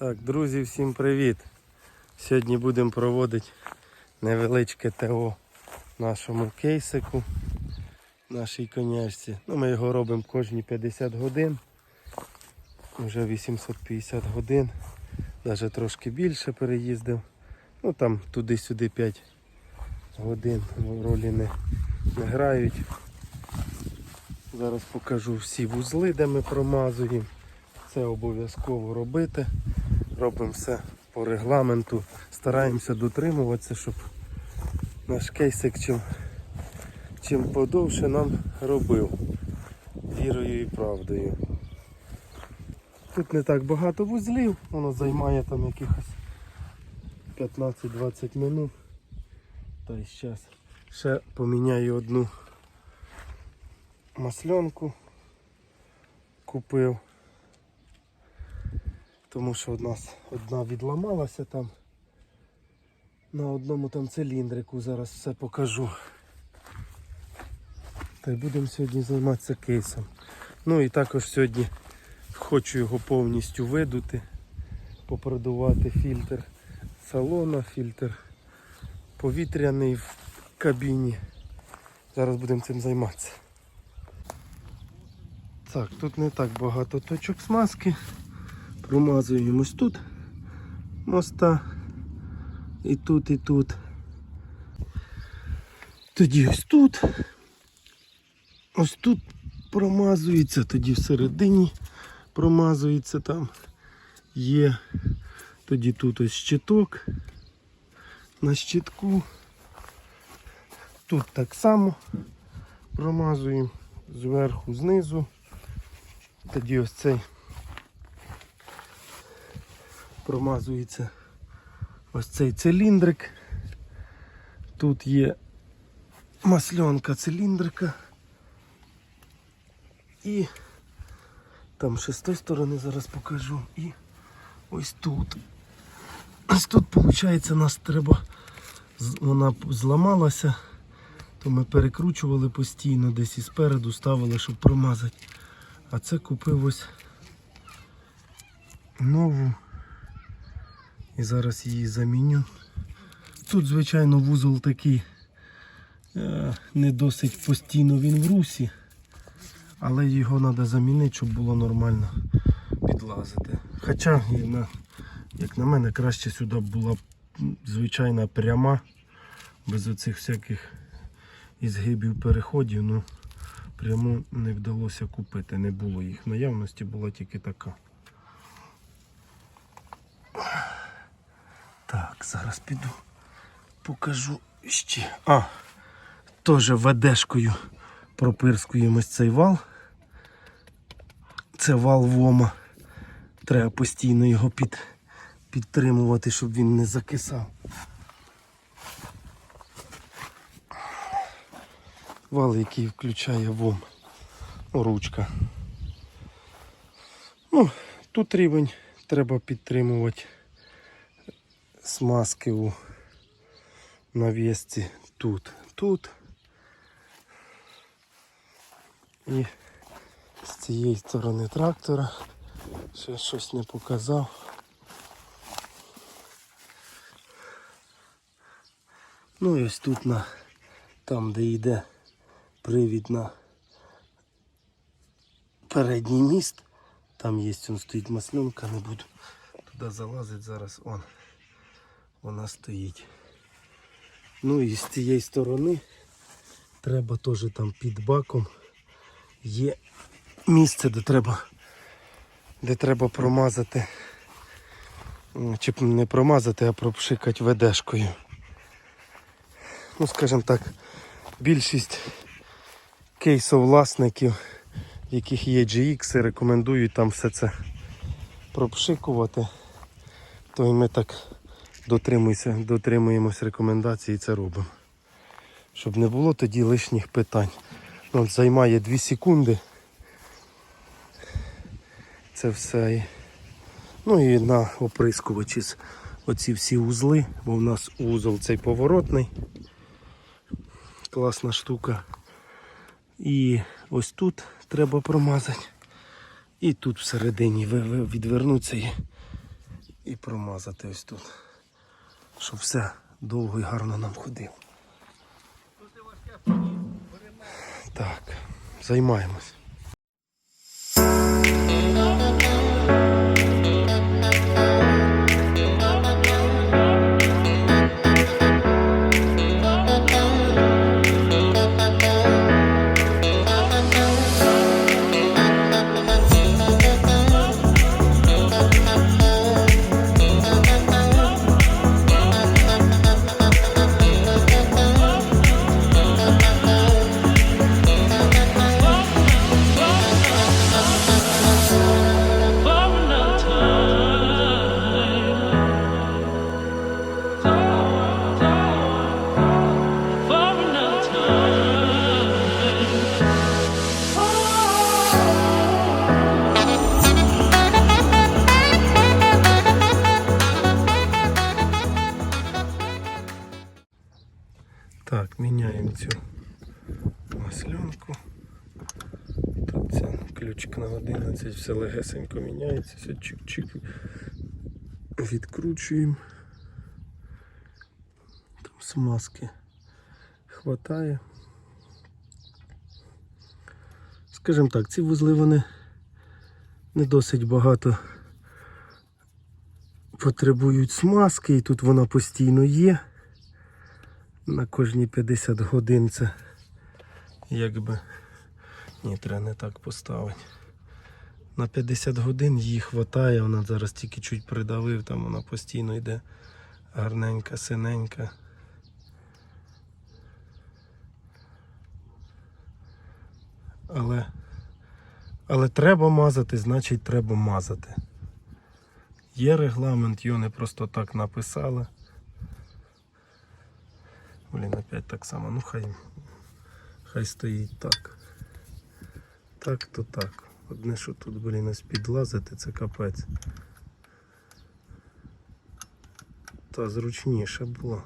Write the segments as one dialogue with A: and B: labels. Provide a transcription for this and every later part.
A: Так, друзі, всім привіт! Сьогодні будемо проводити невеличке ТО нашому кейсику, нашій конячці. Ну, ми його робимо кожні 50 годин. Вже 850 годин, навіть трошки більше переїздив. Ну там туди-сюди 5 годин ролі не, не грають. Зараз покажу всі вузли, де ми промазуємо. Це обов'язково робити. Робимо все по регламенту. Стараємося дотримуватися, щоб наш кейсик чим, чим подовше нам робив. Вірою і правдою. Тут не так багато вузлів, воно займає там якихось 15-20 минут. Та й зараз ще поміняю одну масленку. Купив тому що у нас одна відламалася там. На одному там циліндрику зараз все покажу. Та й будемо сьогодні займатися кейсом. Ну і також сьогодні хочу його повністю видути, попродувати фільтр салона, фільтр повітряний в кабіні. Зараз будемо цим займатися. Так, тут не так багато точок смазки. Промазуємо ось тут моста. І тут, і тут. Тоді ось тут. Ось тут промазується, тоді всередині промазується там. Є. Тоді тут ось щиток. На щитку. Тут так само промазуємо зверху, знизу. Тоді ось цей промазується ось цей циліндрик. Тут є масленка циліндрика. І там ще з тої сторони зараз покажу. І ось тут. Ось тут, виходить, нас треба, вона зламалася, то ми перекручували постійно, десь і спереду ставили, щоб промазати. А це купив ось нову. І зараз її заміню. Тут, звичайно, вузол такий е, не досить постійно він в русі, але його треба замінити, щоб було нормально підлазити. Хоча, як на мене, краще сюди була звичайна пряма, без оцих всяких ізгибів переходів. Ну, пряму не вдалося купити, не було їх. Наявності була тільки така. Так, зараз піду покажу ще. А, теж ведешкою пропирскуємось цей вал. Це вал вома. Треба постійно його під, підтримувати, щоб він не закисав. Вал, який включає вом. Ручка. Ну, тут рівень треба підтримувати смазки у навісці тут, тут. І з цієї сторони трактора ще щось не показав. Ну і ось тут на там, де йде привід на передній міст, там є он стоїть масленка, не буду туди залазити зараз он вона стоїть. Ну і з цієї сторони треба теж там під баком є місце, де треба, де треба промазати. Чи б не промазати, а пропшикати ведешкою. Ну, скажімо так, більшість кейсовласників, в яких є GX, рекомендують там все це пропшикувати. То і ми так дотримуємося, дотримуємось рекомендацій і це робимо. Щоб не було тоді лишніх питань. Ну, От займає 2 секунди. Це все. Ну і на оприскувачі оці всі узли, бо в нас узол цей поворотний. Класна штука. І ось тут треба промазати. І тут всередині і і промазати ось тут. Щоб все довго і гарно нам ходило. Так, займаємось. Ключик на 11, все легесенько міняється, все чик-чик. Відкручуємо. Там смазки хватає. Скажімо так, ці вузли вони не досить багато потребують смазки, і тут вона постійно є на кожні 50 годин це якби ні, треба не так поставити. На 50 годин її хватає, вона зараз тільки чуть придавив, там вона постійно йде гарненька, синенька. Але, але треба мазати, значить треба мазати. Є регламент, його не просто так написали. Блін, опять так само. Ну хай, хай стоїть так. Так то так. Одне, що тут, блін, ось підлазити, це капець. Та зручніше було.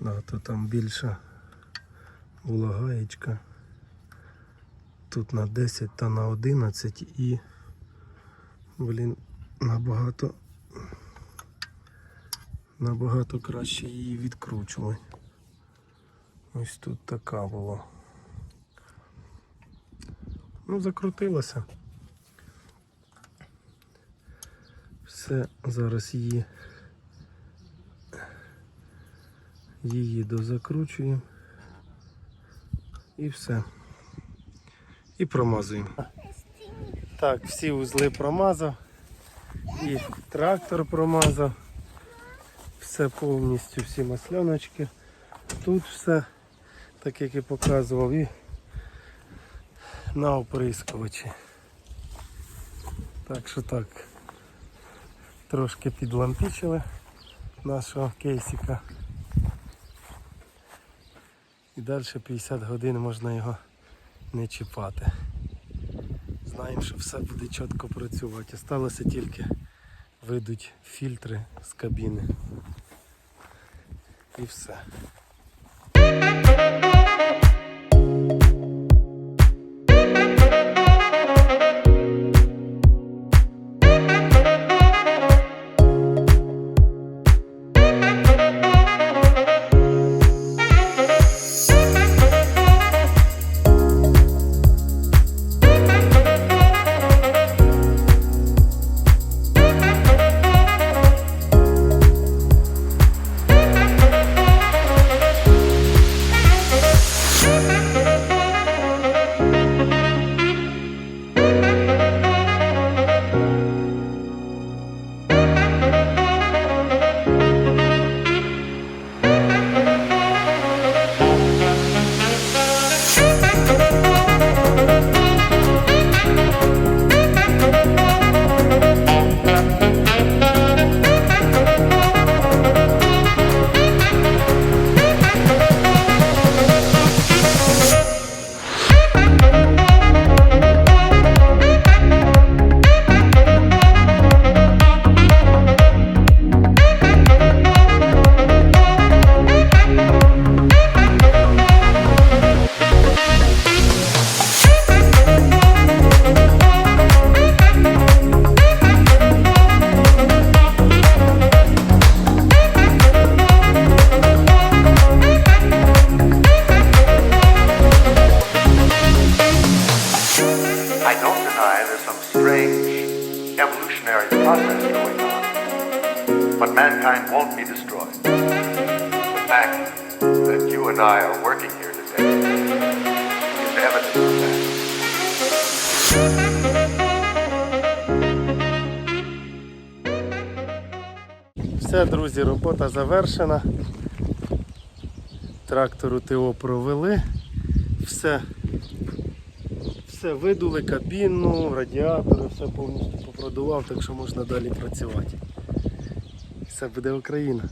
A: Да, то там більша була гаєчка тут на 10 та на 11 і блін набагато набагато краще її відкручувати. Ось тут така була. Ну, закрутилася. Все, зараз її її дозакручуємо і все і промазуємо. Так, всі узли промазав. І трактор промазав. Все повністю, всі масляночки. Тут все, так як і показував, і на оприскувачі. Так що так, трошки підлампічили нашого кейсика. І далі 50 годин можна його не чіпати. Знаємо, що все буде чітко працювати. Осталося тільки видуть фільтри з кабіни. І все. mankind won't be destroyed.
B: The fact that you and I are working here today is evidence of that.
A: Все, друзі, робота завершена. Трактору ТО провели, все все видули, кабіну, радіатори, все повністю попродував, так що можна далі працювати. Все буде Україна.